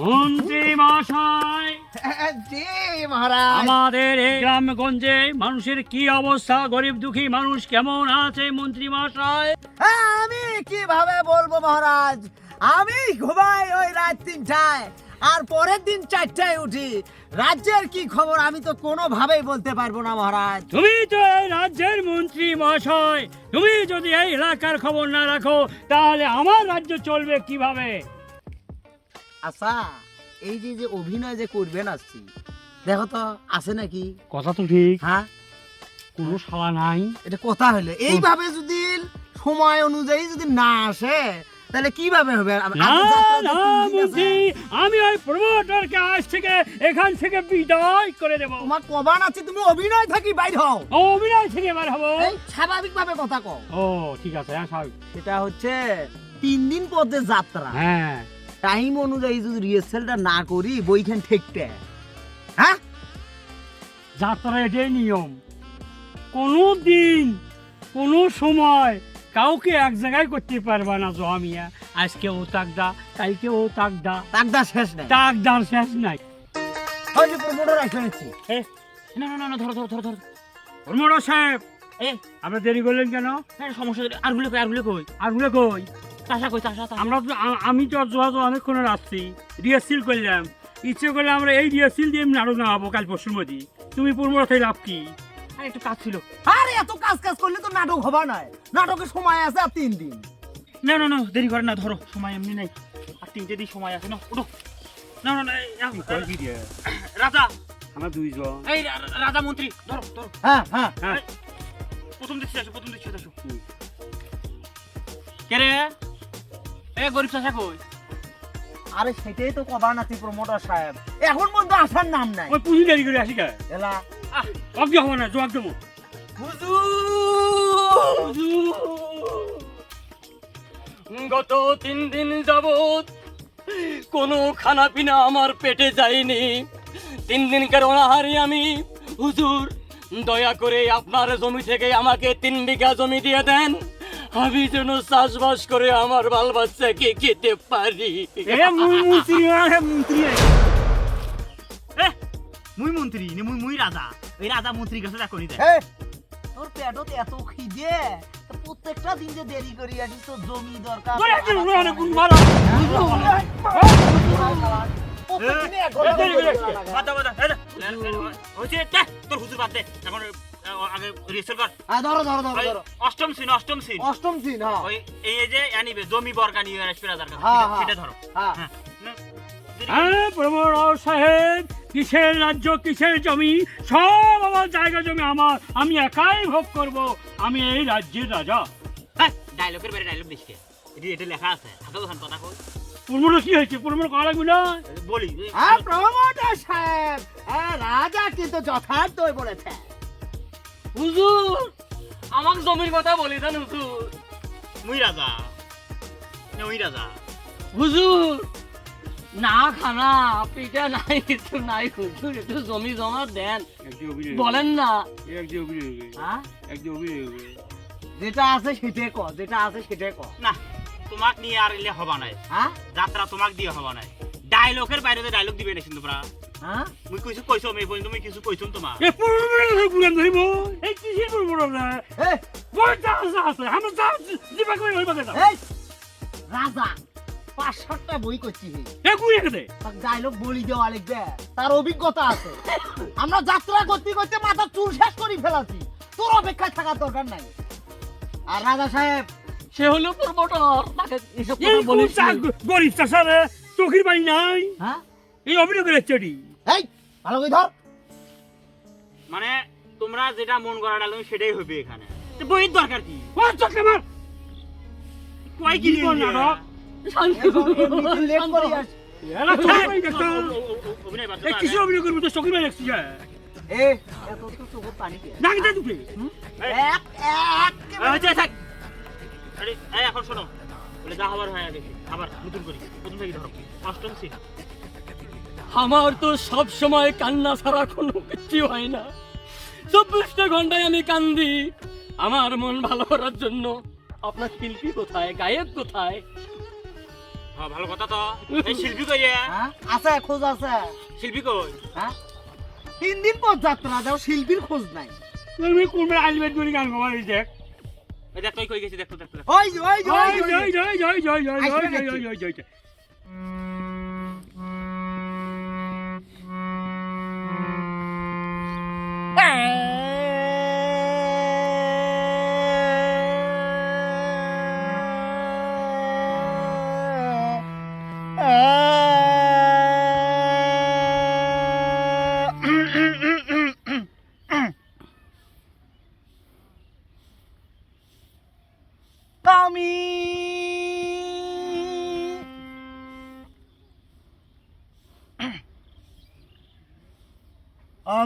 মন্ত্রী মহাশয় জি মহারাজ। আমাদের এই গ্রামগঞ্জে মানুষের কি অবস্থা? গরিব দুঃখী মানুষ কেমন আছে মন্ত্রী মহাশয়? হ্যাঁ, আমি কীভাবে বলব মহারাজ? আমি ঘুমাই ওই রাত তিনটায় আর পরের দিন চারটায় উঠি। রাজ্যের কি খবর আমি তো কোনোভাবেই বলতে পারব না মহারাজ। তুমি তো এই রাজ্যের মন্ত্রী মহাশয়। তুমি যদি এই এলাকার খবর না রাখো তাহলে আমার রাজ্য চলবে কীভাবে? আচ্ছা এই যে যে অভিনয় যে করবেন আসছি দেখো তো আছে নাকি? কথা তো ঠিক। হ্যাঁ? কোনো শালা নাই। এটা কথা হলো। এইভাবে যদি সময় অনুযায়ী যদি না আসে তাহলে কীভাবে হবে? আম- ওই প্রমোটরকে আজ থেকে এখান থেকে বিদায় করে দেবো। তোমার কবান আছে তুমি অভিনয় থাকি বাইর হও। অভিনয় থেকে এবার হব। এই স্বাভাবিক ভাবে কথা কও। ও ঠিক আছে হ্যাঁ স্বাভাবিক সেটা হচ্ছে তিন দিন পর যাত্রা। হ্যাঁ। টাইম অনুযায়ী যদি রিহার্সালটা না করি বইখান ঠেকতে। হ্যাঁ? যাত্রা এটাই নিয়ম। কোনো দিন কোনো সময় কাউকে এক জায়গায় করতে পারবা না জমিয়া আজকে ও তাকদা কালকে ও তাকদা। তাকদা শেষ নাই। তাকদার শেষ নাই। যে প্রমোটার নিচ্ছি। এ, না না না ধরো ধরো ধরো ধরো। ধর্মরা সাহেব এ। আমরা দেরি করলেন কেন? হ্যাঁ সমস্যা আরগুলো কই আরগুলো কই? আরগুলো কই? চাষা কই চাষা আমরা তো আমি তো যোগাযোগ অনেকক্ষণ আসছি রিহার্সিল করলাম। ইচ্ছে করলে আমরা এই রিহার্সিল দিয়ে নাড়ু না হব কাল পরশুর মধ্যে। তুমি পূর্বরা থেকে লাভ কি? আর একটু কাজ ছিল। আরে এত কাজ কাজ করলে তো নাটক হবা নয় নাটকের সময় আছে আর তিন দিন। না না না দেরি করে না ধরো সময় এমনি নেই। আর তিনটে দিন সময় আছে না ওঠো না না না রাজা। আমরা দুইজন। এই রাজা মন্ত্রী ধরো ধরো। হ্যাঁ হ্যাঁ। হ্যাঁ প্রথম দৃশ্যে আসো প্রথম দৃশ্যে আসো। কে রে? এ গরিব চাষা কই? আরে সেটাই তো কবান আছি প্রমোটার সাহেব। এখন পর্যন্ত আসার নাম নাই। ওই পুঁজি দেরি করে আসি কে এলা। আহ অজ্ঞ হব না জবাব দেবো গত তিন দিন যাবৎ কোনো খানা পিনা আমার পেটে যায়নি। তিন দিনকার অনাহারি আমি হুজুর দয়া করে আপনার জমি থেকে আমাকে তিন বিঘা জমি দিয়ে দেন। আমি যেন চাষবাস করে আমার বাল বাচ্চাকে খেতে পারি। মুই মন্ত্রী মন্ত্রী। মুই মন্ত্রী নে মুই মুই রাজা। ওই রাজা মন্ত্রীর কাছে তোর পেটত এত খিদে? প্রত্যেকটা দিন যে দেরি করি আসি তোর জমি দরকার। এই তোর হুজুর বাদ দে। এখন আগে রিহার্সাল কর। আ, ধরো ধরো ধরো ধরো। অষ্টম সিন অষ্টম সিন। অষ্টম দিন হ্যাঁ। ওই এই যে আনিবে জমি বর্গা নিয়ে আসবে রাজার কাছে হ্যাঁ, সেটা- হ্যাঁ। ধরো। হ্যাঁ। হ্যাঁ। হ্যাঁ প্রমোদ সাহেব কিসের রাজ্য কিসের জমি? সব আমার জায়গা জমি আমার। আমি একাই ভোগ করব। আমি এই রাজ্যের রাজা। হ্যাঁ, ডায়লগের বাইরে ডায়লগ দিস এটা লেখা আছে। হাতে ওখান কথা কই পূর্বটা কি হয়েছে? পূর্বটা করা লাগবে না বলি। হ্যাঁ প্রমোটার সাহেব হ্যাঁ রাজা কিন্তু যথার্থই বলেছে হুজুর আমাকে জমির কথা বলে দেন হুজুর। মুই রাজা। নে, ওই রাজা। হুজুর না খানা পিঠা নাই কিছু নাই হুজুর একটু জমি জমা দেন। বলেন না। হ্যাঁ? যেটা আছে সেটাই ক যেটা আছে সেটাই ক। না তোমাক নিয়ে আর এলে হবা নাই। হ্যাঁ? যাত্রা তোমাক দিয়ে হবা নাই। ডায়লগের বাইরে ডায়লগ দিবে না কিন্তু তোমরা হ্যাঁ মুই কইছো কইছো আমি পর্যন্ত মুই কিছু কইছুম তোমার এ পূর্বটা গুলাম ধরিব এই কিসের পূর্বটা না এই বড়টা আছে আছে আমরা যা দিবা কই হইবা কেন এই রাজা পাঁচ সাতটা বই করছি এ কুই এখানে তার ডায়লগ বলি দেওয়া লিখবে তার অভিজ্ঞতা আছে। আমরা যাত্রা করতে করতে মাথা চুল শেষ করে ফেলাছি। তোর অপেক্ষায় থাকার দরকার নাই। আর রাজা সাহেব সে হলো প্রমোটর তাকে এসব কথা বলিস গরিব চাষারে? চোখের বাড়ি নাই। হ্যাঁ? এই অভিনয় করে চটি এই ভালো করে ধর। মানে তোমরা যেটা মন করা ডায়লগ সেটাই হবে এখানে। তো বইয়ের দরকার কি? ও চোখে মার। কয় কি কি কোন নাটক। এমনিতে লেট করে আস। এলা চোখের বাড়ি দেখতো অভিনয় বাদ এই কিসের অভিনয় করব? তো চোখের এ এত তো চোখের পানি দে দুপে এক এক আরে এখন শোনো। বলে যা হবার হয় দেখি আবার নতুন করি প্রথম থেকে ধরো। অষ্টম সিন আমার তো সব সময় কান্না ছাড়া কোনো কিছু হয় না। চব্বিশটা ঘন্টায় আমি কান্দি। আমার মন ভালো করার জন্য। আপনার শিল্পী কোথায়? গায়ক কোথায়? হ্যাঁ ভালো কথা তো। এই শিল্পী কই হ্যাঁ আছে খোঁজ আছে। শিল্পী কই? হ্যাঁ? তিন দিন পর যাত্রা যাও শিল্পীর খোঁজ নাই। তুমি কোনবে আলবেট করে গান গাওয়ার এই দেখ কই গেছিস দেখো দেখো দেখ। ওই যে, ওই যে, ওই জয় যে, ওই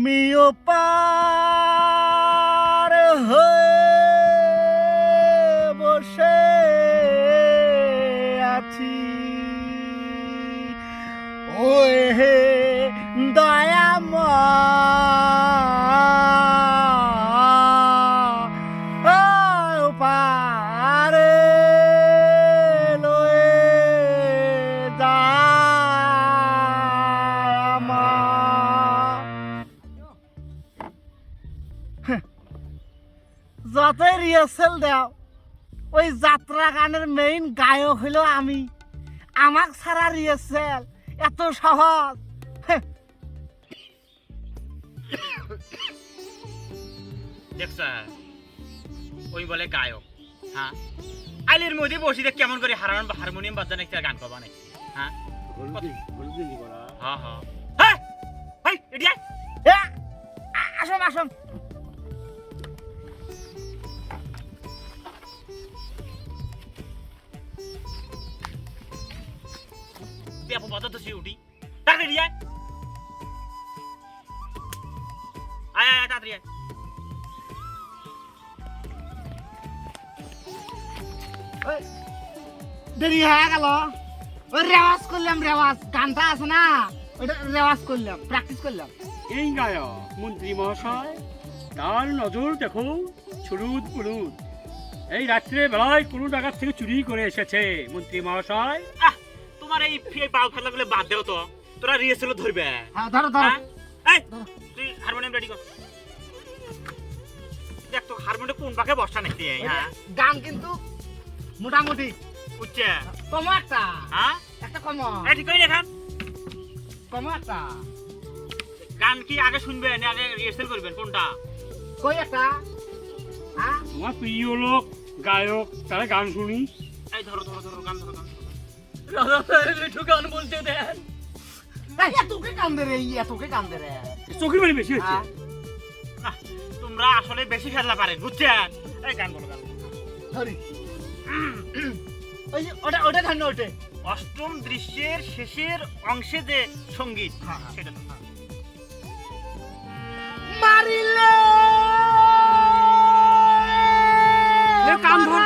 আমিও দাও। ওই যাত্রা গানের মেইন গায়ক হইল আমি। আমাক ছাড়া রিহার্সেল এত সহজ। হ্যাঁ, দেখছ ওই বলে গায়ক হ্যাঁ আইলের মধ্যে বসি দেখ কেমন করে হারান হারমোনিয়াম বাজা নাকি গান পাবা নাকি হ্যাঁ হ্যাঁ হ্যাঁ হ্যাঁ হাই বাজা তো সে উঠি তাড়াতাড়ি আয়। আয় আয় আয়, তাড়াতাড়ি আয়। ওই, দেরি হয়ে গেল। ওই রেওয়াজ করলাম রেওয়াজ। গানটা আছে না? ওইটা রেওয়াজ করলাম প্র্যাকটিস করলাম। এই গায়ক মন্ত্রী মহাশয় তার নজর দেখো ছুরুদ পুরুদ। এই রাত্রে বেলায় কোনো জায়গার থেকে চুরি করে এসেছে মন্ত্রী মহাশয়। আহ তোমার এই পাও ফেলাগুলো বাদ দেও তো। তোরা রিহার্সেল ধরবে। হ্যাঁ ধরো ধরো। হ্যাঁ? এই তুই হারমোনিয়াম রেডি কর। দেখ তো হারমোনিয়াম কোন পাকে বসা নাকি হ্যাঁ? গান কিন্তু মোটামুটি। উচ্চে কম একটা। হ্যাঁ? একটা কম। এই ঠিক করে দেখান কম একটা। গান কি আগে শুনবেন না আগে রিহার্সেল করবেন কোনটা? কই একটা? হ্যাঁ? তোমার প্রিয় লোক গায়ক তারা গান শুনি। এই ধরো ধরো ধরো গান ধরো গান ধরো। একটু গান বলতে দেন এই, কান্দে রে এই এতকে কান্দে রে চোখের বাড়ি বেশি হচ্ছে হ্যাঁ, তোমরা আসলে বেশি খেলা পারেন বুঝছেন এই গান বলো গান বলো। ওই যে, ওটা ওটা ধান্য ওটে অষ্টম দৃশ্যের শেষের অংশে যে সংগীত হ্যাঁ, হ্যাঁ। সেটা। মারিলে কান ধর।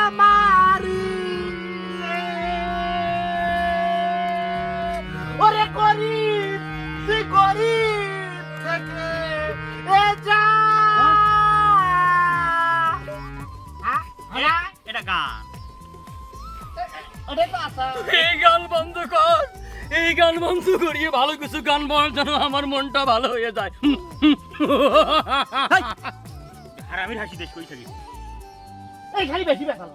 গান। এই গান বন্ধ কর। এই গান বন্ধ করিয়ে ভালো কিছু গান বলার জন্য আমার মনটা ভালো হয়ে যায়। আর আমি হাসি দেশ কই থাকি। এই খালি বেশি বেসাল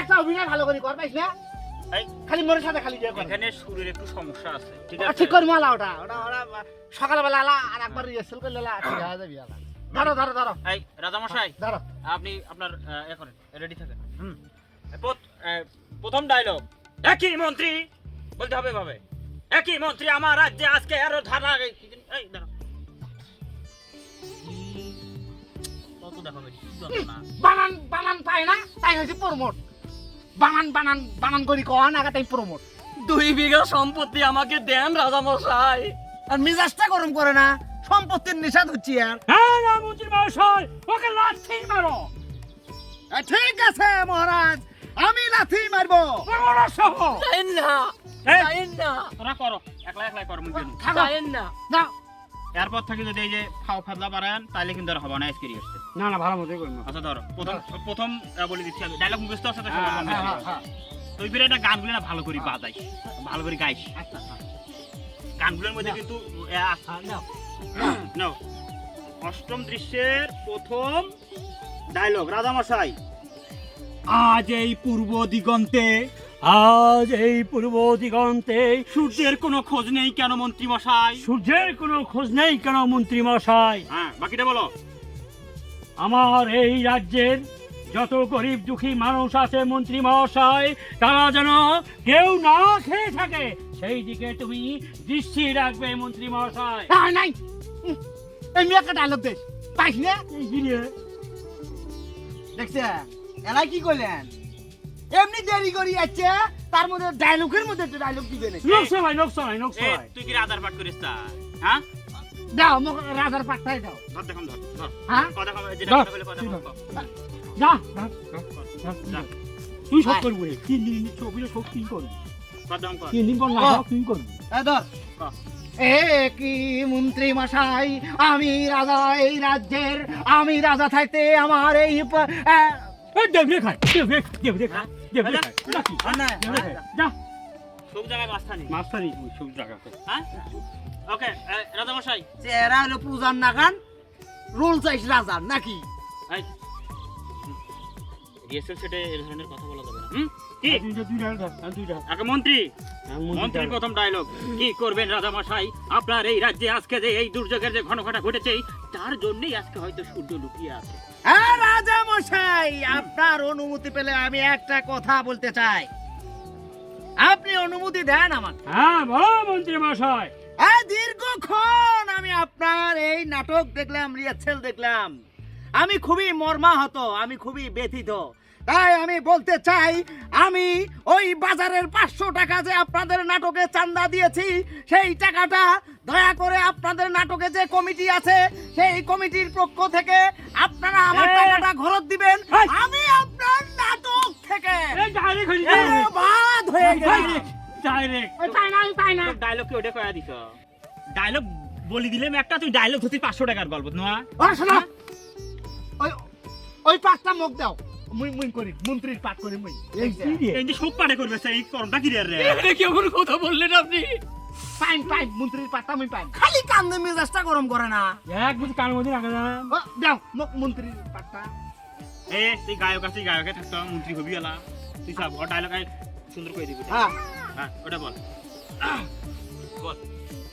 একটা অভিনয় ভালো করে কর পাইস না? খালি মনের সাথে খালি দিয়ে এখানে সুরের একটু সমস্যা আছে ঠিক আছে? ঠিক আলা ওটা ওটা ওটা সকালবেলা আলা আর একবার রিহার্সেল করলে ঠিক হয়ে যাবি আলা। ধরো ধরো ধরো এই রাজামশাই ধরো আপনি আপনার আহ, এ করেন রেডি থাকেন। হুম। প্রথম ডায়লগ একই মন্ত্রী বলতে হবে ভাবে একই মন্ত্রী আমার রাজ্যে আজকে আরও ধারা এই। বানান বানান পায় না তাই হয়েছে প্রমোট বানান বানান বানান করি কন আগে তাই প্রমোট দুই বিঘা সম্পত্তি আমাকে দেন রাজা মশাই আর মিজাজটা গরম করে না সম্পত্তির নিষাদ হচ্ছে আর। হ্যাঁ? মন্ত্রী মহাশয় ওকে লাথি মারো। ঠিক আছে মহারাজ আমি লাথি মারবো। বড় সহ। যাইন না যাইন না। তোরা করো একলা একলাই করো নু। থাকো যাইন না। যাও। এরপর থেকে যদি এই যে ফাও ফাদলা পারেন তাহলে কিন্তু আর হবে না আজকে রিহার্সেল না না ভালো মতোই করব। আচ্ছা ধরো প্রথম প্রথম আহ, বলে দিচ্ছি আমি। ডায়লগ মুখস্থ আছে তো হ্যাঁ? হ্যাঁ, হ্যাঁ। তুই ফিরে একটা গানগুলো না ভালো করে বাজাইস ভালো করে গাইস আচ্ছা গানগুলোর মধ্যে কিন্তু নাও নাও অষ্টম দৃশ্যের প্রথম ডায়লগ রাজামশাই। আজ এই পূর্ব দিগন্তে আজ এই পূর্ব দিগন্তে সূর্যের কোনো খোঁজ নেই কেন মন্ত্রী মশাই সূর্যের কোনো খোঁজ নেই কেন মন্ত্রী মশাই হ্যাঁ বাকিটা বলো। আমার এই রাজ্যের যত গরিব দুঃখী মানুষ আছে মন্ত্রী মহাশয় তারা যেন কেউ না খেয়ে থাকে। সেই দিকে তুমি দৃষ্টি রাখবে মন্ত্রী মহাশয় নাই। উম, এমনি একটা ডায়লগ দেশ পাইস না? এই কি রে? দেখছে? এলাই কি করলেন? এমনি দেরি করি যাচ্ছে তার মধ্যে ডায়লগের মধ্যে একটা ডায়লগ দিবে না লোকসভায় লোকসভায় এ, লোকসভায় তুই কি রাজার পাঠ করিস তা? হ্যাঁ? দাও মোক রাজার পাট্টাই দাও। ধর দেখুন ধর ধর। হ্যাঁ? কথা কম যেটা কথা বলে কথা আছে। যা। যা। তুই সব করবি তিন দিন ছবিটা সব তুই করবি। কথা কম কর তিন দিন পর না তুই করবি। এই ধর। কি মন্ত্রী মশাই আমি রাজা এই রাজ্যের আমি রাজা থাকতে আমার এই হ্যাঁ? চেহারা হলো পূজার নাগান রোল চাইস রাজার নাকি? রিহার্সাল সেটে এই ধরনের কথা বলা যাবে না। হুম? কি? আগে মন্ত্রী। মন্ত্রী মন্ত্রীর প্রথম ডায়লগ কি করবেন রাজামশাই? আপনার এই রাজ্যে আজকে যে এই দুর্যোগের যে ঘনঘটা ঘটেছে তার জন্যই আজকে হয়তো সূর্য লুকিয়ে আছে। হ্যাঁ রাজা মশাই আপনার অনুমতি পেলে আমি একটা কথা বলতে চাই। আপনি অনুমতি দেন আমাকে। হ্যাঁ বলো মন্ত্রী মশাই। দীর্ঘক্ষণ আমি আপনার এই নাটক দেখলাম রিহার্সেল দেখলাম। আমি খুবই মর্মাহত আমি খুবই ব্যথিত। তাই আমি বলতে চাই আমি ওই বাজারের পাঁচশো টাকা যে আপনাদের নাটকে চান্দা দিয়েছি সেই টাকাটা দয়া করে আপনাদের নাটকে যে কমিটি আছে সেই কমিটির পক্ষ থেকে আপনারা আমার! টাকাটা ঘরত দিবেন। আমি আপনার নাটক থেকে এই ডাইরেক্ট বাদ হয়ে গেল ডাইরেক্ট ডাইরেক্ট পাই না পাই না। ডায়লগ কি ওটা কয়া দিছ? ডায়লগ বলি দিলাম একটা তুই ডায়লগ ধরতে পাঁচশো টাকার গল্প না। ও শোনো ওই ওই পাঁচটা মুখ দাও। মুই মুই করি মন্ত্রীর পাঠ করি মুই। এই যে, এই যে। শোক পাঠে করবে সেই করমটা কি রে? এটা কেমন কথা বললেন আপনি। পাইন পাইন মন্ত্রীর পাঠটা মুই পাইন খালি কান্দে মেজাজটা গরম করে না। এক বুঝি কান মধ্যে রাখা যান ও, দাও মোক মন্ত্রীর পাঠটা। এ তুই গায়ক আছিস গায়কে থাকতো মন্ত্রী হবি এলা তুই সব ও ডায়লগ সুন্দর করে দিবি। হ্যাঁ। হ্যাঁ ওটা বল। বল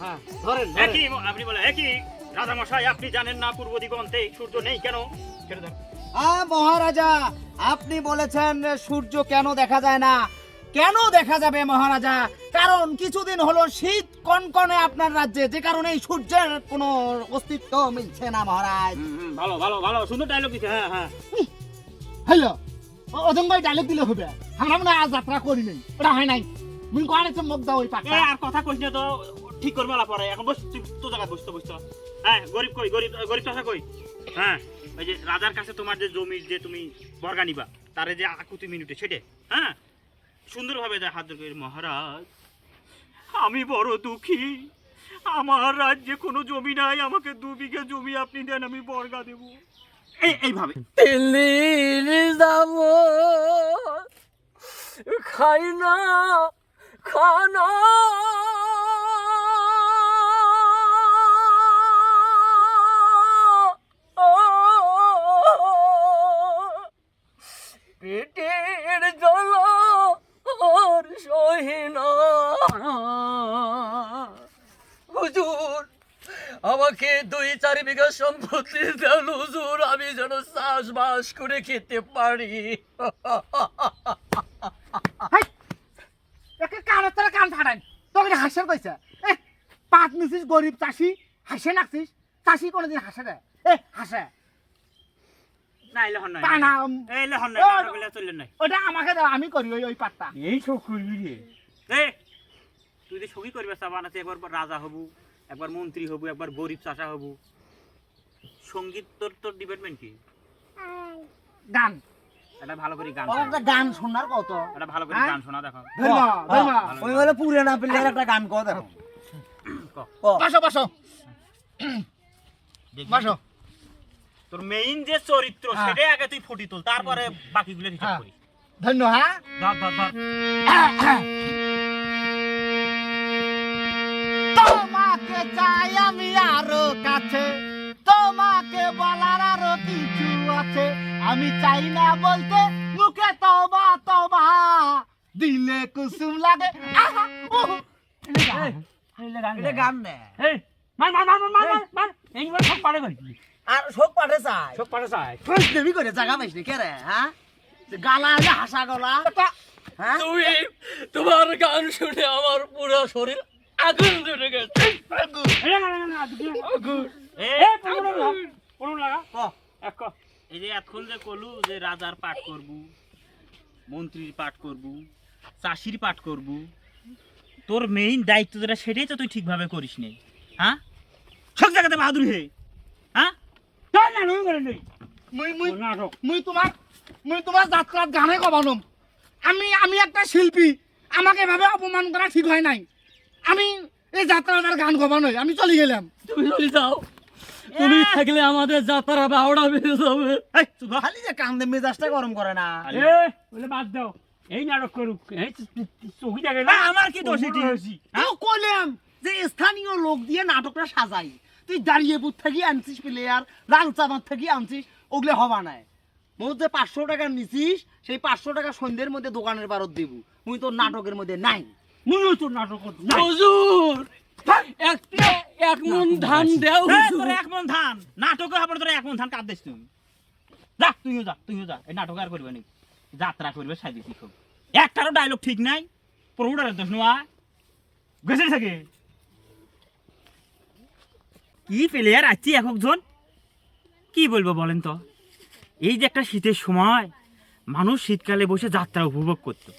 হ্যাঁ ধরেন ধরেন। একই আপনি বলে একই। রাজামশাই আপনি জানেন না পূর্ব দিগন্তে সূর্য নেই কেন? আ মহারাজা আপনি বলেছেন সূর্য কেন দেখা যায় না? কেন দেখা যাবে মহারাজা? কারণ কিছুদিন হলো শীত কনকনে আপনার রাজ্যে যে কারণে এই সূর্যের কোনো অস্তিত্ব মিলছে না মহারাজ। ভালো ভালো ভালো সুন্দর ডায়লগ দিছে হ্যাঁ হ্যাঁ। হ্যালো ভাই ডায়লগ দিলে হবে। আমরা মনে হয় আজ যাত্রা করি নাই। ওটা হয় নাই। মুই কোয়ানে মুখ দাও ওই পাঠটা আর কথা কইস না তো ঠিক করবে আলা পরে, এখন বস তো জায়গা বসতো বসতো হ্যাঁ গরিব কই, গরিব গরিব চাষা কই? হ্যাঁ ওই যে রাজার কাছে তোমার যে জমির যে তুমি বর্গা নিবা, তারে যে আকুতি মিনিটে, সেটে হ্যাঁ? সুন্দরভাবে দেয় হাত ধরে মহারাজ। আমি বড় দুঃখী। আমার রাজ্যে কোনো জমি নাই, আমাকে দু বিঘে জমি আপনি দেন, আমি বর্গা দেব। এই, এইভাবে। দিল্লি যাব। খাই না খানা আমাকে দুই চার বিঘা সম্পত্তি দেন হুজুর আমি যেন চাষবাস করে খেতে পারি। একে কানের তোরা কান ফাটাই তোকে হাসের কইছে। এ পাট নিছিস গরিব চাষি হাসে নাকছিস চাষি কোনোদিন হাসে দেয় এ হাসে। ওটা আমাকে দাও আমি করি ওই ওই পাটটা। এই সব করবি রে। তুই একবার রাজা হবু। একবার মন্ত্রী হবু একবার গরিব চাষা হবু। সংগীত তোর তোর ডিপার্টমেন্ট কি? গান। এটা ভালো করে গান একটা গান শোনার কত? এটা ভালো করে হ্যাঁ? গান শোনা দেখো। ওই বলে পুরে না পেলে একটা গান কর দেখো। বসো বসো। বসো। তোর মেইন যে চরিত্র হ্যাঁ। সেটাই আগে তুই ফুটি তোল তারপরে বাকিগুলো হিসাব হ্যাঁ। করিস। ধন্য হ্যাঁ? ধর ধর ধর। তোমাকে চাই আমি আরও কাছে। তোমাকে বলার আরও কিছু আছে। আমি চাই না বলতে মুখে তবা তবা দিলে কুসুম লাগে। আহা, উহু। এটা গান এই এইবার সব পারে আর শোক পাঠে চাই। সব পারে চাই। দেবী করে জায়গা পাইছি কে রে হ্যাঁ গালা হাসা গলা। হ্যাঁ? তুমি তোমার গান শুনে আমার পুরো শরীর আগুন এই যে এতক্ষণ যে কলু যে রাজার পাঠ করব মন্ত্রীর পাঠ করব চাষির পাঠ করব তোর মেইন দায়িত্ব যেটা সেটাই তো তুই ঠিকভাবে করিস নে হ্যাঁ সব জায়গাতে বাহাদুর হে হ্যাঁ চল না নই করে নেই মুই মুই মুই তোমার মুই তোমার যাত্রার গানে কবানম আমি আমি একটা শিল্পী। আমাকে এভাবে অপমান করা ঠিক হয় নাই। আমি এই যাত্রার আর গান কবানোই আমি চলে গেলাম। তুমি চলে যাও। তুমি থাকলে আমাদের যাত্রা বারোটা বেজে যাবে। খালি যে কান্দে মেজাজটা গরম করে না। এ বলে বাদ দাও। এই নাটক করুক। এই চৌকি না। আমার কি দোষ এটি? তো কইলাম যে স্থানীয় লোক দিয়ে নাটকটা সাজাই। তুই দাঁড়িয়ে দাঁড়িয়েপুর থাকি আনছিস প্লেয়ার লাল চামার থেকে আনছিস ওগুলো হবা নাই। মুই যে পাঁচশো টাকা নিছিস সেই পাঁচশো টাকা সন্ধ্যের মধ্যে দোকানের বারত দিব। মুই তোর নাটকের মধ্যে নাই। নাটক না। হুজুর একটা এক মন ধান দেও এই, হুজুর। এক মন ধান। নাটকে হবে তোর এক মন ধান দিস তুই যা তুইও যা তুইও যা। এই নাটক আর করবে নাকি যাত্রা করবে একটারও ডায়লগ ঠিক নাই। প্রমোটারের দোষ নোয়া গেছে থাকে। কি প্লেয়ার আছি একজন। কি বলব বলেন তো? এই যে একটা শীতের সময় মানুষ শীতকালে বসে যাত্রা উপভোগ করতো।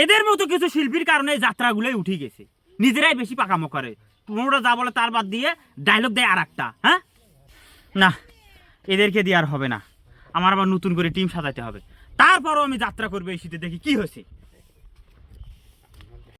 এদের মতো কিছু শিল্পীর কারণে যাত্রাগুলোই উঠে গেছে। নিজেরাই বেশি পাকামো করে। পনেরোটা যা বলে তার বাদ দিয়ে ডায়লগ দেয় আর একটা হ্যাঁ? না, এদেরকে দিয়ে আর হবে না। আমার আবার নতুন করে টিম সাজাতে হবে। তারপরও আমি যাত্রা করব এই শীতে, দেখি কি হয়েছে।